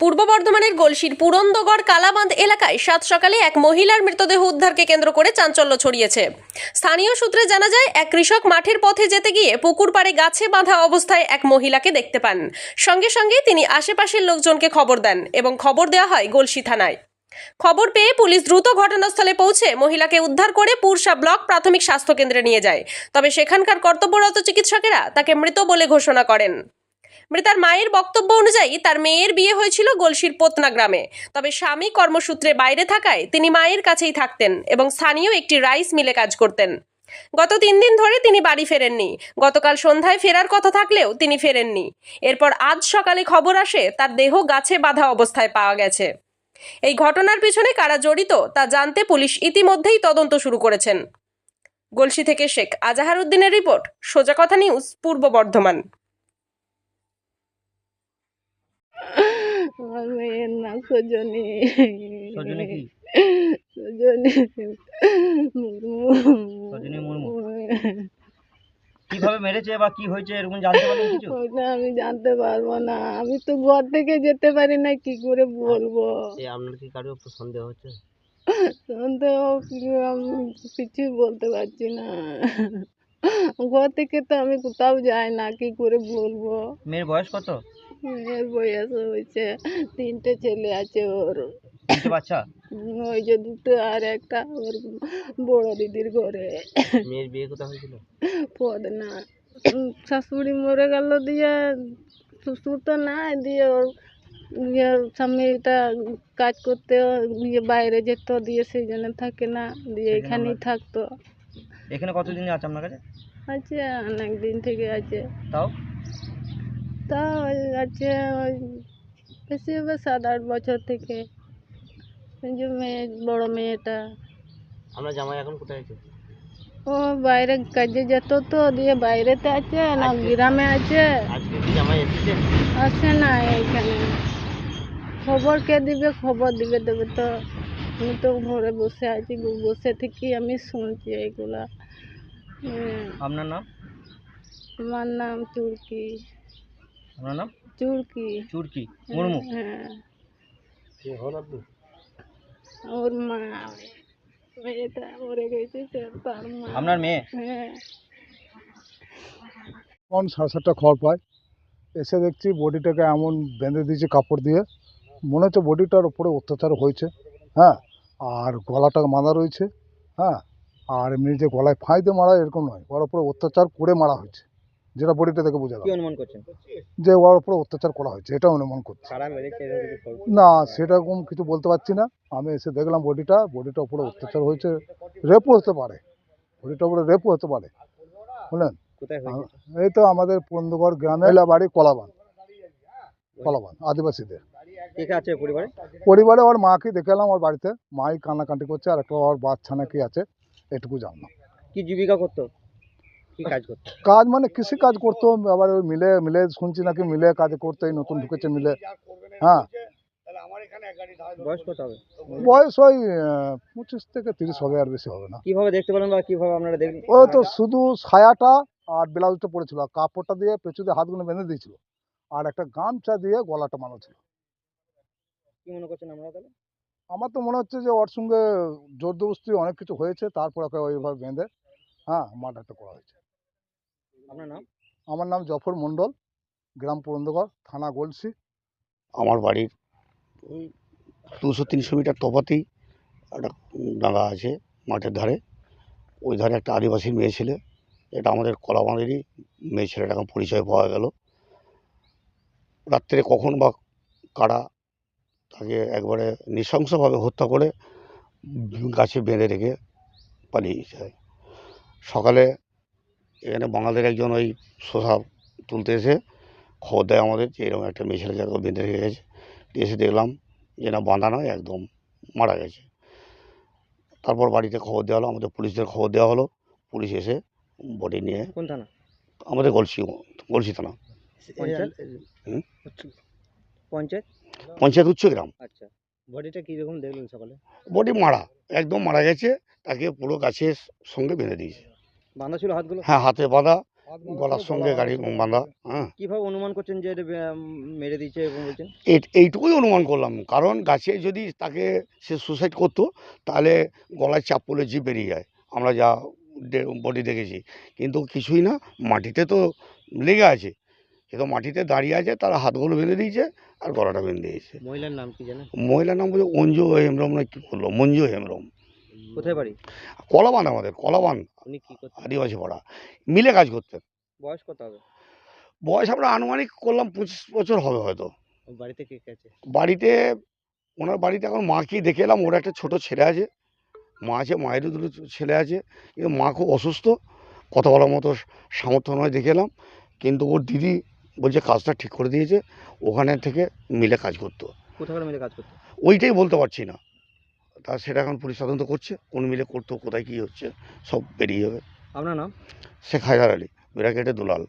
পূর্ব বর্ধমানের গলসির পুরন্দগড় কালাবাঁধ এলাকায় সাত সকালে এক মহিলার মৃতদেহ উদ্ধারকে কেন্দ্র করে চাঞ্চল্য ছড়িয়েছে। স্থানীয় সূত্রে জানা যায়, এক কৃষক মাঠের পথে যেতে গিয়ে পুকুর পাড়ে গাছে বাঁধা অবস্থায় এক মহিলাকে দেখতে পান। সঙ্গে সঙ্গে তিনি আশেপাশের লোকজনকে খবর দেন এবং খবর দেওয়া হয় গলসি থানায়। খবর পেয়ে পুলিশ দ্রুত ঘটনাস্থলে পৌঁছে মহিলাকে উদ্ধার করে পুরসা ব্লক প্রাথমিক স্বাস্থ্য কেন্দ্রে নিয়ে যায়। তবে সেখানকার কর্তব্যরত চিকিৎসকেরা তাকে মৃত বলে ঘোষণা করেন। মৃতার মায়ের বক্তব্য অনুযায়ী তার মেয়ের বিয়ে হয়েছিল গলসির পোতনা গ্রামে। তবে স্বামী কর্মসূত্রে বাইরে থাকায় তিনি মায়ের কাছেই থাকতেন এবং স্থানীয় একটি রাইস মিলে কাজ করতেন। গত তিন দিন ধরে তিনি বাড়ি ফেরেননি। গতকাল সন্ধ্যায় ফেরার কথা থাকলেও তিনি ফেরেননি। এরপর আজ সকালে খবর আসে, তার দেহ গাছে বাঁধা অবস্থায় পাওয়া গেছে। এই ঘটনার পিছনে কারা জড়িত, তা জানতে পুলিশ ইতিমধ্যেই তদন্ত শুরু করেছেন। গলসি থেকে শেখ আজাহার উদ্দিনের রিপোর্ট, সোজা কথা নিউজ, পূর্ব বর্ধমান। আমার মেয়ের নাম সজনী সজনী কি? সজনী সজনী মুর্মু। কীভাবে মেরেছে বা কি হয়েছে এরকম জানতে পারলেন কিছু? ওইটা আমি জানতে পারব না। আমি তো ঘর থেকে যেতে পারি না কি করে বলব? আপনার কি কারও সন্দেহ হচ্ছে? সন্দেহ আমি কিছুই বলতে পারছি না। ঘর থেকে তো আমি কোথাও যাই না কি করে বলব? মেয়ের বয়স কত? মেয়ের বয়স হয়েছে তিনটে ছেলে আছে ওর। বাচ্চা? ওই যে দুটো আর একটা ওর বড় দিদির ঘরে। মেয়ের বিয়ে কোথায় হয়েছিল? পদ না শাশুড়ি মরে গেল দিয়ে শ্বশুর তো নাই দিয়ে ওর ইয়ে স্বামীটা কাজ করতে ইয়ে বাইরে যেত দিয়ে সেই জন্য থাকে না দিয়ে এখানেই থাকতো। এখানে কতদিন আছে আপনার কাছে? আছে অনেক দিন থেকে আছে। তাও? তা ওই আছে ওই বেশি হবে সাত আট বছর থেকে। ওই যে মেয়ে বড় মেয়েটা। আপনার জামাই এখন কোথায় আছে? ও বাইরে কাজে যেত তো দিয়ে বাইরেতে আছে না গ্রামে আছে। আজকে কি জামাই এসেছে? আসে না এইখানে। খবর কে দিবে? খবর দিবে দেবে তো। আমি তো ঘরে বসে আছি বসে থেকে আমি শুনছি এইগুলা আপনার নাম? আমার নাম চুরকি আপনার নাম? চুরকি। চুরকি। মুর্মু? হ্যাঁ কে হন আপনি? ওর মা মেয়েটা মরে গেছে তার মা। আপনার মেয়ে? হ্যাঁ। তখন সাড়ে সাতটা খবর পাই এসে দেখছি বডিটাকে এমন বেঁধে দিয়েছে কাপড় দিয়ে। মনে হচ্ছে বডিটার উপরে অত্যাচার হয়েছে। হ্যাঁ আর গলাটা মারা রয়েছে। হ্যাঁ আর এমনি যে গলায় ফাঁই দিয়ে মারা এরকম নয়। ওর উপরে অত্যাচার করে মারা হয়েছে। যেটা বডিটা দেখে বোঝা কি অনুমান করছেন? যে ওর উপরে অত্যাচার করা হয়েছে এটা অনুমান করছি না সেরকম কিছু বলতে পারছি না। আমি এসে দেখলাম বডিটা বডিটা উপরে অত্যাচার হয়েছে। রেপও হতে পারে। বডিটার উপরে রেপও হতে পারে। বুঝলেন? এই তো আমাদের পন্দগড় গ্রামে এলা বাড়ি কলাবান। কলাবান আদিবাসীদের। আছে পরিবারে? পরিবারে ওর মাকে দেখে এলাম ওর বাড়িতে। মাই কান্নাকাটি করছে আর একটা ওর বাচ্চা নাকি আছে এটুকু জানলাম। কি জীবিকা করতো? কি কাজ করতো কাজ মানে কৃষি কাজ করতো আবার ওই মিলে মিলে শুনছি নাকি মিলে কাজ করতো এই নতুন ঢুকেছে মিলে। হ্যাঁ। বয়স কত হবে? বয়স ওই পঁচিশ থেকে তিরিশ হবে আর বেশি হবে না। কীভাবে দেখতে পেলেন বা কীভাবে আপনারা দেখলেন? ও তো শুধু ছায়াটা আর ব্লাউজটা পরেছিল আর কাপড়টা দিয়ে পেছু দিয়ে হাতগুলো বেঁধে দিয়েছিল আর একটা গামছা দিয়ে গলাটা মারা ছিল। কি মনে করছেন আমরা তাহলে? আমার তো মনে হচ্ছে যে ওর সঙ্গে জোরদবস্তি অনেক কিছু হয়েছে তারপর ওকে ওইভাবে বেঁধে হ্যাঁ মার্ডারটা করা হয়েছে। আপনার নাম? আমার নাম জফর মণ্ডল গ্রাম পুরন্দগড় থানা গলসি। আমার বাড়ির ওই দুশো তিনশো মিটার তফাতেই একটা ডাঙা আছে মাঠের ধারে। ওই ধারে একটা আদিবাসী মেয়ে ছেলে এটা আমাদের কলাবাঁধেরই মেয়ে ছেলেটা এখন পরিচয় পাওয়া গেল। রাত্রে কখন বা কারা তাকে একবারে নৃশংসভাবে হত্যা করে গাছে বেঁধে রেখে পালিয়ে যায়। সকালে এখানে বাঙালির একজন ওই শোষা তুলতে এসে খবর দেয় আমাদের যে এরকম একটা মেয়ে ছেলেকে একদম বেঁধে রেখে গেছে। এসে দেখলাম যে না বাঁধা নয় একদম মারা গেছে। তারপর বাড়িতে খবর দেওয়া হলো আমাদের পুলিশদের খবর দেওয়া হলো। পুলিশ এসে বডি নিয়ে কোন থানা? আমাদের গলসি গলসি থানা। পঞ্চায়েত? পঞ্চায়েত? পঞ্চায়েত উচ্চ গ্রাম। আচ্ছা। বডিটা কীরকম দেখলেন সকালে? বডি মারা একদম মারা গেছে। তাকে পুরো গাছের সঙ্গে বেঁধে দিয়েছে। বাঁধা ছিল হাতগুলো? হ্যাঁ হাতে বাঁধা গলার সঙ্গে গাড়ি বাঁধা হ্যাঁ। কীভাবে অনুমান করছেন যে এটা মেরে দিয়েছে এবং বলছেন? এইটুকুই অনুমান করলাম কারণ গাছে যদি তাকে সে সুসাইড করতো তাহলে গলায় চাপ পড়লে জিভ বেরিয়ে যায়। আমরা যা বডি দেখেছি কিন্তু কিছুই না মাটিতে তো লেগে আছে। সে তো মাটিতে দাঁড়িয়ে আছে তার হাতগুলো বেঁধে দিয়েছে আর গলাটা বেঁধে দিয়েছে। মহিলার নাম কি জানেন? মহিলার নাম বলছে অঞ্জু হেমরম না কী করল মঞ্জু হেমরম কোথায় বাড়ি? কলাবান আমাদের কলাবান। উনি কি করতেন? আদিবাসী পাড়া। মিলে কাজ করতেন। বয়স কত হবে? বয়স আমরা আনুমানিক করলাম পঁচিশ বছর হবে হয়তো। বাড়িতে কে কে আছে? বাড়িতে ওনার বাড়িতে এখন মাকেই দেখে এলাম ওর একটা ছোট ছেলে আছে। মা আছে মায়েরও দুটো ছেলে আছে। কিন্তু মা খুব অসুস্থ কথা বলার মতো সামর্থ্য নয় দেখে এলাম। কিন্তু ওর দিদি বলছে কাজটা ঠিক করে দিয়েছে ওখানে থেকে মিলে কাজ করতো। কোথাকার মিলে কাজ করতো? ওইটাই বলতে পারছি না। তা সেটা এখন পুলিশ তদন্ত করছে। কোন মিলে করতো কোথায় কী হচ্ছে সব বেরিয়ে যাবে। আপনার নাম? শেখ হায়দার আলী বিরাকেটে দুলাল।